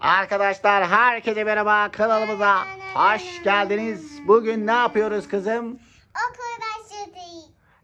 Arkadaşlar herkese merhaba kanalımıza hoş geldiniz. Bugün ne yapıyoruz kızım? Okul başladı.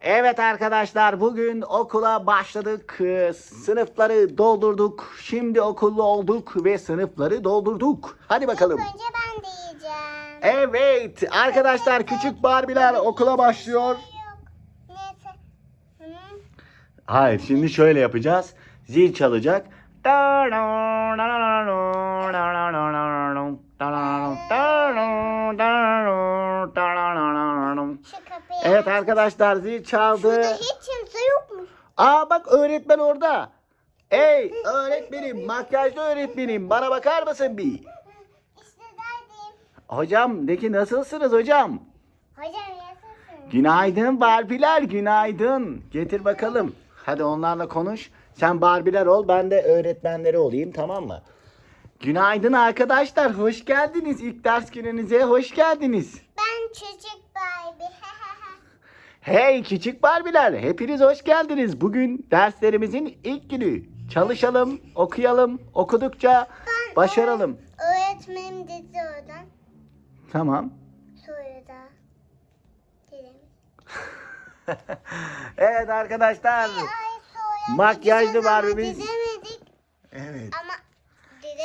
Evet arkadaşlar bugün okula başladık. Sınıfları doldurduk. Şimdi okullu olduk ve sınıfları doldurduk. Hadi bakalım. İlk önce ben de yiyeceğim. Evet arkadaşlar küçük Barbiler okula başlıyor. Hayır şimdi şöyle yapacağız. Zil çalacak. Evet arkadaşlar zil çaldı. Burada hiç kimse yok mu? Aa bak öğretmen orada. Ey öğretmenim makyajlı öğretmenim bana bakar mısın bir? İşte derdim. Hocam de ki nasılsınız hocam? Hocam nasılsın? Günaydın Barbiler günaydın. Getir bakalım. Hadi onlarla konuş. Sen Barbiler ol ben de öğretmenleri olayım tamam mı? Günaydın arkadaşlar hoş geldiniz. İlk ders gününüze hoş geldiniz. Ben çocuk Barbie. Hey küçük Barbiler hepiniz hoş geldiniz. Bugün derslerimizin ilk günü. Çalışalım, okuyalım, okudukça Ben başaralım. Öğretmenim dedi oradan. Tamam. Sonra da evet arkadaşlar. Sonra Makyajlı Barbie'miz. Dedemedik Evet. ama.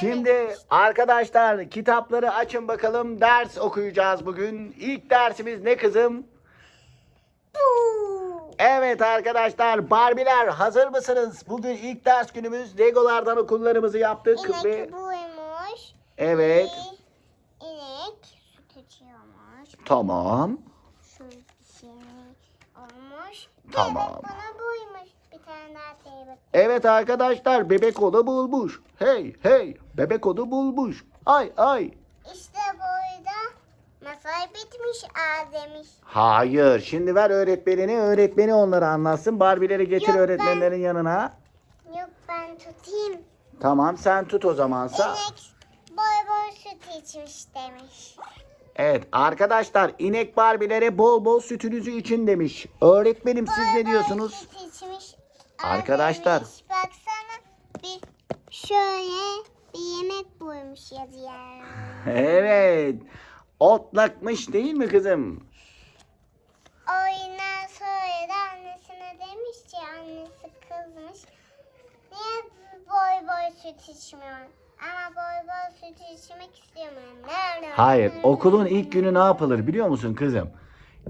Şimdi arkadaşlar kitapları açın bakalım. Ders okuyacağız bugün. İlk dersimiz ne kızım? Bu. Evet arkadaşlar Barbiler hazır mısınız? Bugün ilk ders günümüz. Legolardan okullarımızı yaptık İnek ve buymuş. evet Bir İnek süt içiyormuş. tamam. Su şey olmuş. Tamam. Bebek bana buymuş. Evet arkadaşlar bebek odu bulmuş. Hey hey bebek odu bulmuş. Ay ay. İşte burada masay bitmiş aa demiş. Hayır şimdi ver öğretmenini öğretmeni onları anlatsın. Barbileri getir Yok, ben- öğretmenlerin yanına. Yok ben tutayım. Tamam sen tut o zamansa. İnek boy boy süt içmiş demiş. Evet arkadaşlar inek barbilere bol bol sütünüzü için demiş. Öğretmenim siz Boy ne boy diyorsunuz? süt içmiş. Arkadaşlar. demiş. Baksana bir şöyle bir yemek buymuş yazıyor. Evet. Otlakmış değil mi kızım? Oyundan sonra da annesine demiş ki annesi kızmış. Niye boy boy süt içmiyorsun? Ama boy boy süt içmek istemiyorum. Nerede? Hayır okulun ilk günü ne yapılır biliyor musun kızım?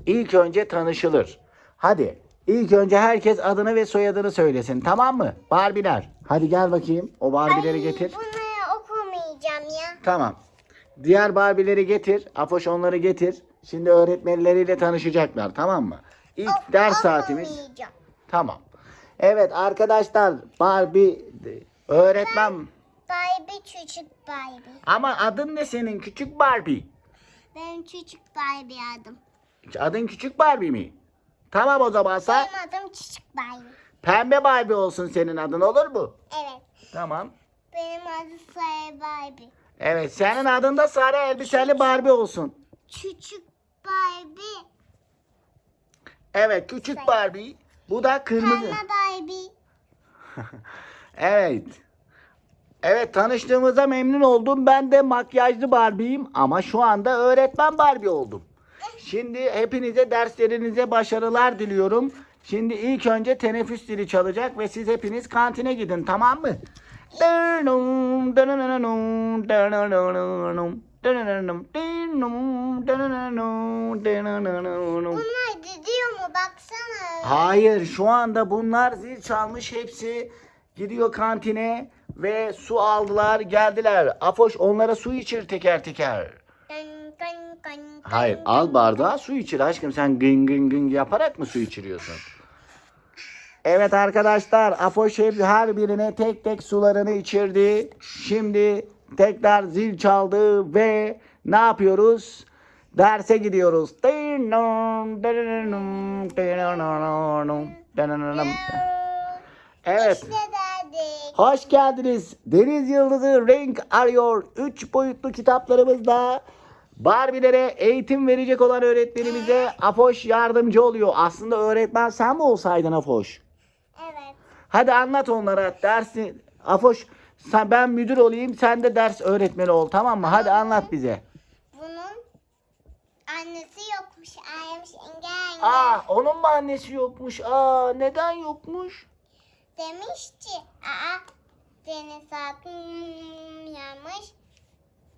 İlk önce tanışılır. Hadi ilk önce herkes adını ve soyadını söylesin tamam mı? Barbiler. Hadi gel bakayım o barbileri getir. Bunları okumayacağım ya. Tamam. Diğer barbileri getir. Afoş onları getir. Şimdi öğretmenleriyle tanışacaklar tamam mı? İlk Ok- ders saatimiz. Okumayacağım. Tamam. Evet arkadaşlar Barbie öğretmen Barbie çocuk Barbie. ama adın ne senin küçük Barbie? Benim çocuk Barbie adım. Adın küçük Barbie mi? Tamam o zaman sen Benim adım çocuk Barbie. pembe Barbie olsun senin adın olur mu? Evet. Tamam. Benim adım Sarı Barbie. Evet senin adın da sarı elbiseli Barbie olsun. Çocuk Barbie. Evet küçük Barbie. Bu da kırmızı. Pembe Barbie. Evet. Evet tanıştığımıza memnun oldum. Ben de makyajlı Barbie'yim ama şu anda öğretmen Barbie oldum. Şimdi hepinize derslerinize başarılar diliyorum. Şimdi ilk önce teneffüs dili çalacak ve siz hepiniz kantine gidin tamam mı? Bunlar gidiyor mu baksana. Hayır şu anda bunlar zil çalmış hepsi gidiyor kantine ve su aldılar geldiler. Afoş onlara su içir teker teker. Dın Hayır al bardağı su içir aşkım sen gın gın gın yaparak mı su içiriyorsun? Evet arkadaşlar Afoş hep her birine tek tek sularını içirdi. Şimdi tekrar zil çaldı ve ne yapıyoruz? Derse gidiyoruz. Evet. Hoş geldiniz. Deniz Yıldızı Renk Arıyor. 3 boyutlu kitaplarımızda Barbilere eğitim verecek olan öğretmenimize Afoş yardımcı oluyor. Aslında öğretmen sen mi olsaydın Afoş? Evet. Hadi anlat onlara dersi. Afoş Sen, ben müdür olayım sen de ders öğretmeni ol tamam mı? Hadi anlat bize. Bunun annesi yokmuş. Aymış engel Aa onun mu annesi yokmuş? Aa neden yokmuş? Demiş ki aa deniz atım yanmış.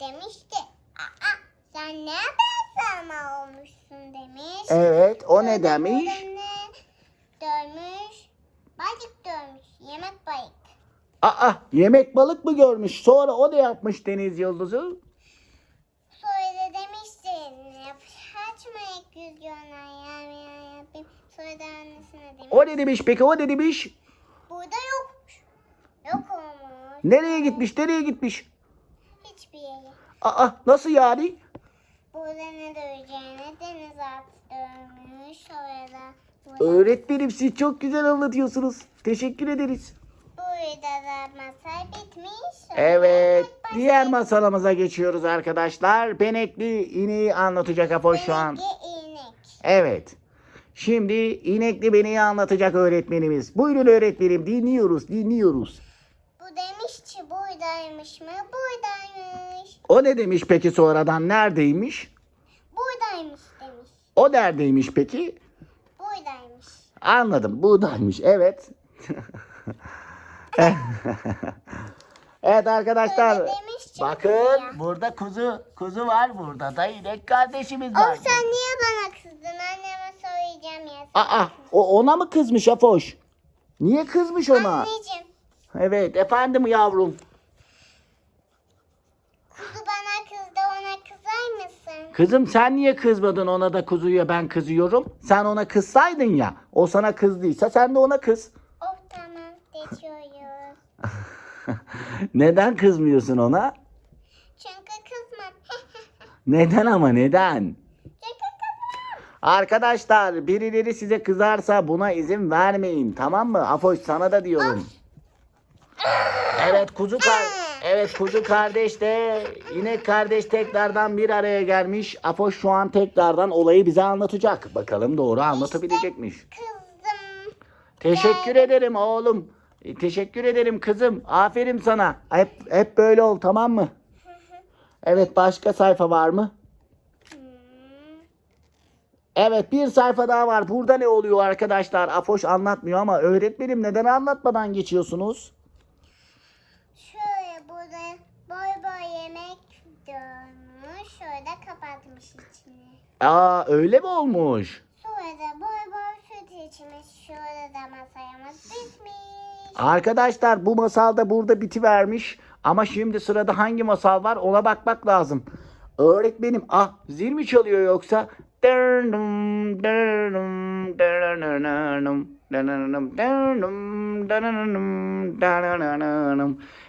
Demiş ki aa sen ne sama olmuşsun demiş. Evet o ne demiş? Dönmüş. Balık dönmüş. Yemek balık. Aa yemek balık mı görmüş? Sonra o ne yapmış Deniz Yıldızı? Sonra da demiş seninle kaçma ek yüz gönder ya ya yapayım. Sonra da annesine demiş. O ne demiş peki o ne demiş? Burada yokmuş. Yok olmuş. Nereye gitmiş nereye gitmiş? Hiçbir yere. Aa nasıl yani? Burada ne deniz altı dövmüş. Öğretmenim siz çok güzel anlatıyorsunuz. Teşekkür ederiz. burada da masal bitmiş. Sonra Evet tek başına diğer masalımıza geçiyoruz arkadaşlar. Benekli ineği anlatacak Apoş şu an. benekli inek. Evet. Şimdi inekli beneği anlatacak öğretmenimiz. Buyurun öğretmenim dinliyoruz dinliyoruz. Bu demiş ki buradaymış mı? Buradaymış. O ne demiş peki sonradan neredeymiş? Buradaymış demiş. O neredeymiş peki? Buradaymış. Anladım buğdaymış evet. evet arkadaşlar. Öyle demiş ki Bakın kuzuya. burada kuzu kuzu var burada da inek kardeşimiz var. sen niye bana kızdın? Anneme söyleyeceğim ya. Aa o ona mı kızmış Afoş? Niye kızmış ona? Anneciğim Evet efendim yavrum. kuzu bana kızdı ona kızar mısın? Kızım sen niye kızmadın ona da kuzuya ben kızıyorum? Sen ona kızsaydın ya. O sana kızdıysa sen de ona kız. Oh tamam geçiyoruz. neden kızmıyorsun ona? Çünkü kızmam. Neden ama neden? Çünkü kızmam. Arkadaşlar birileri size kızarsa buna izin vermeyin tamam mı? Afoş sana da diyorum. Evet kuzu kar Evet kuzu kardeş de inek kardeş tekrardan bir araya gelmiş. Afoş şu an tekrardan olayı bize anlatacak. Bakalım doğru anlatabilecekmiş. Kızdım. Teşekkür ederim oğlum. E, Teşekkür ederim kızım. Aferin sana. Hep hep böyle ol tamam mı? Evet başka sayfa var mı? Hmm. Evet bir sayfa daha var. Burada ne oluyor arkadaşlar? Afoş anlatmıyor ama öğretmenim neden anlatmadan geçiyorsunuz? Şöyle burada boy boy yemek dönmüş. Şöyle içini. Aa öyle mi olmuş? Sonra da boy boy süt içmiş. Şöyle de masayımız bitmiş. Arkadaşlar bu masal da burada bitivermiş. Ama şimdi sırada hangi masal var ona bakmak lazım. Öğretmenim ah zil mi çalıyor yoksa?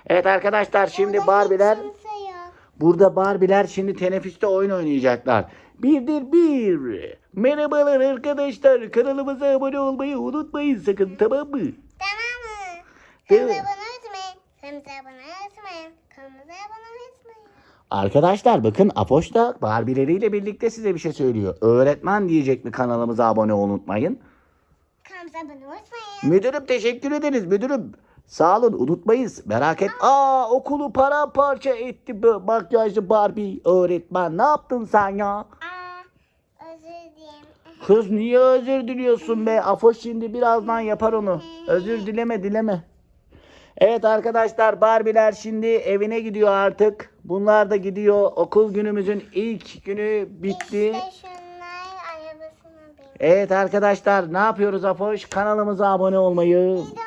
Evet arkadaşlar şimdi Orada Barbie'ler hiç kimse yok. Burada Barbie'ler şimdi teneffüste oyun oynayacaklar. Birdir bir. Merhabalar arkadaşlar. Kanalımıza abone olmayı unutmayın sakın tamam mı? Tamam mı? Kanalımıza abone olmayın. Kanalımıza abone. Kanalımıza abone olmayın. Arkadaşlar bakın Apoş da Barbie'leriyle birlikte size bir şey söylüyor. Öğretmen diyecek mi kanalımıza abone unutmayın. Kanalımıza abone olmayın. Müdürüm teşekkür ederiz müdürüm. Sağ olun unutmayız. Merak et. Aa okulu paramparça etti bu makyajlı Barbie öğretmen. Ne yaptın sen ya? Aa, özür dilerim. Kız niye özür diliyorsun be? Afoş şimdi birazdan yapar onu. Özür dileme dileme. Evet arkadaşlar Barbiler şimdi evine gidiyor artık. Bunlar da gidiyor. Okul günümüzün ilk günü bitti. İşte şunlar arabasına bin. Evet arkadaşlar ne yapıyoruz Afoş? Kanalımıza abone olmayı. Beğenmeyi unutmayın.